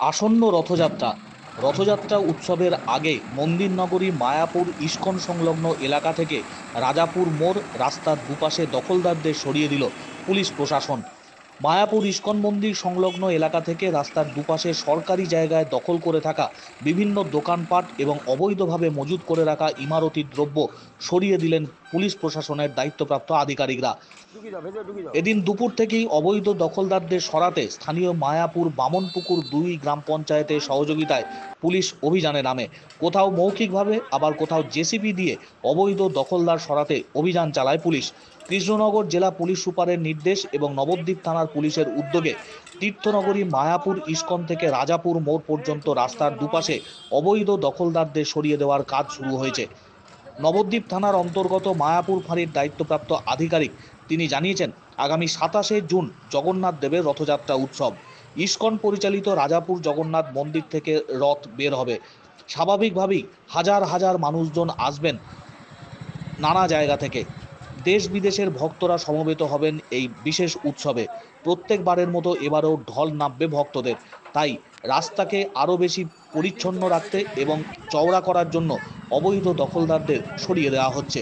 আসন্ন রথযাত্রা। রথযাত্রা উৎসবের আগে মন্দির নগরী মায়াপুর, ইস্কন সংলগ্ন এলাকা থেকে রাজাপুর মোড় রাস্তার দুপাশে দখলদারদের সরিয়ে দিল পুলিশ প্রশাসন। মায়াপুর ইস্কন মন্দির সংলগ্ন এলাকা থেকে রাস্তার দুপাশে সরকারি জায়গায় দখল করে থাকা বিভিন্ন দোকানপাট এবং অবৈধভাবে মজুত করে রাখা ইমারতি দ্রব্য সরিয়ে দিলেন পুলিশ প্রশাসনের দায়িত্বপ্রাপ্ত আধিকারিকরা। এদিন দুপুর থেকেই অবৈধ দখলদারদের সরাতে স্থানীয় মায়াপুর বামনপুকুর দুই গ্রাম পঞ্চায়েতের সহযোগিতায় পুলিশ অভিযানে নামে। কোথাও মৌখিকভাবে, আবার কোথাও জেসিবি দিয়ে অবৈধ দখলদার সরাতে অভিযান চালায় পুলিশ। কৃষ্ণনগর জেলা পুলিশ সুপারের নির্দেশ এবং নবদ্বীপ থানার পুলিশের উদ্যোগে তীর্থনগরী মায়াপুর ইস্কন থেকে রাজাপুর মোড় পর্যন্ত রাস্তার দুপাশে অবৈধ দখলদারদের সরিয়ে দেওয়ার কাজ শুরু হয়েছে। নবদ্বীপ থানার অন্তর্গত মায়াপুর ফাঁড়ির দায়িত্বপ্রাপ্ত আধিকারিক তিনি জানিয়েছেন, আগামী সাতাশে জুন জগন্নাথ দেবের রথযাত্রা উৎসব। ইস্কন পরিচালিত রাজাপুর জগন্নাথ মন্দির থেকে রথ বের হবে। স্বাভাবিকভাবেই হাজার হাজার মানুষজন আসবেন নানা জায়গা থেকে। দেশ বিদেশের ভক্তরা সমবেত হবেন এই বিশেষ উৎসবে। প্রত্যেকবারের মতো এবারও ঢল নামবে ভক্তদের। তাই রাস্তাকে আরও বেশি পরিচ্ছন্ন রাখতে এবং চওড়া করার জন্য অবৈধ দখলদারদের সরিয়ে দেওয়া হচ্ছে।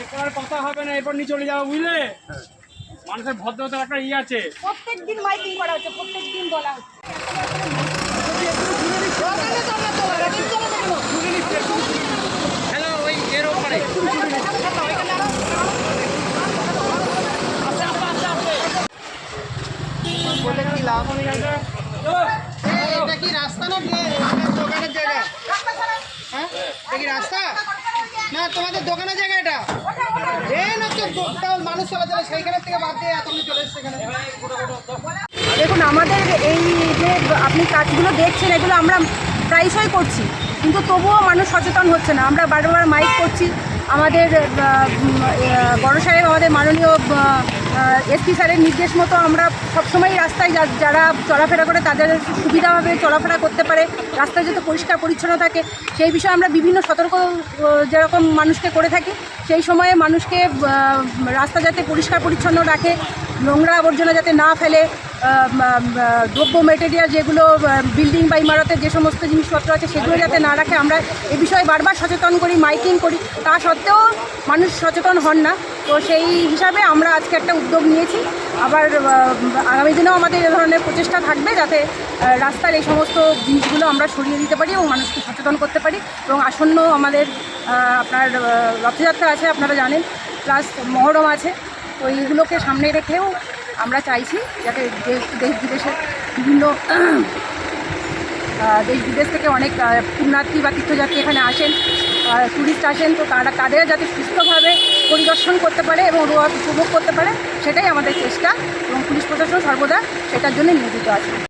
এরপর কথা হবে না এরপর নিয়ে চলে যাব বুঝলে? মানুষের ভদ্রতার একটা ইয়ে আছে। প্রত্যেক দিন মাইকিং করা হচ্ছে প্রত্যেক দিন বলা হচ্ছে। হ্যালো ওই এর ওপরে বলে কি? লাভ এই, এটা কি রাস্তা না দোকানের জায়গা? হ্যাঁ? এটা কি রাস্তা? না, তোমাদের দোকানের জায়গা এটা? থেকে এখানে। দেখুন, আমাদের এই যে আপনি কাজগুলো দেখছেন, এগুলো আমরা প্রায়শই করছি, কিন্তু তবুও মানুষ সচেতন হচ্ছে না। আমরা বারবার মাইক করছি। আমাদের বড় সাহেব আমাদের মাননীয় এসপি স্যারের নির্দেশ মতো আমরা সবসময় রাস্তায় যারা চলাফেরা করে তাদের সুবিধাভাবে চলাফেরা করতে পারে, রাস্তায় যাতে পরিষ্কার পরিচ্ছন্ন থাকে। সেই বিষয়ে আমরা বিভিন্ন সতর্ক যেরকম মানুষকে করে থাকি, সেই সময়ে মানুষকে রাস্তা যাতে পরিষ্কার পরিচ্ছন্ন রাখে, নোংরা আবর্জনা যাতে না ফেলে দ্রব্য মেটেরিয়াল যেগুলো বিল্ডিং বা ইমারতের যে সমস্ত জিনিসপত্র আছে সেগুলো যাতে না রাখে, আমরা এ বিষয়ে বারবার সচেতন করি, মাইকিং করি। তা সত্ত্বেও মানুষ সচেতন হন না। তো সেই হিসাবে আমরা আজকে একটা উদ্যোগ নিয়েছি। আবার আগামী দিনেও আমাদের এ ধরনের প্রচেষ্টা থাকবে যাতে রাস্তার এই সমস্ত জিনিসগুলো আমরা সরিয়ে দিতে পারি এবং মানুষকে সচেতন করতে পারি এবং আসন্ন আমাদের আপনার রথযাত্রা আছে, আপনারা জানেন, প্লাস মহরম আছে, তো এইগুলোকে সামনে রেখেও আমরা চাইছি যাতে দেশ দেশ বিদেশের বিভিন্ন দেশ বিদেশ থেকে অনেক পুণ্যার্থী বা তীর্থযাত্রী এখানে আসেন। ট্যুরিস্ট আসেন তো তারা তাদের যাতে সুস্থভাবে পরিদর্শন করতে পারে এবং রোয়া উপভোগ করতে পারে, সেটাই আমাদের চেষ্টা এবং পুলিশ প্রশাসন সর্বদা সেটার জন্য নিয়োজিত আছে।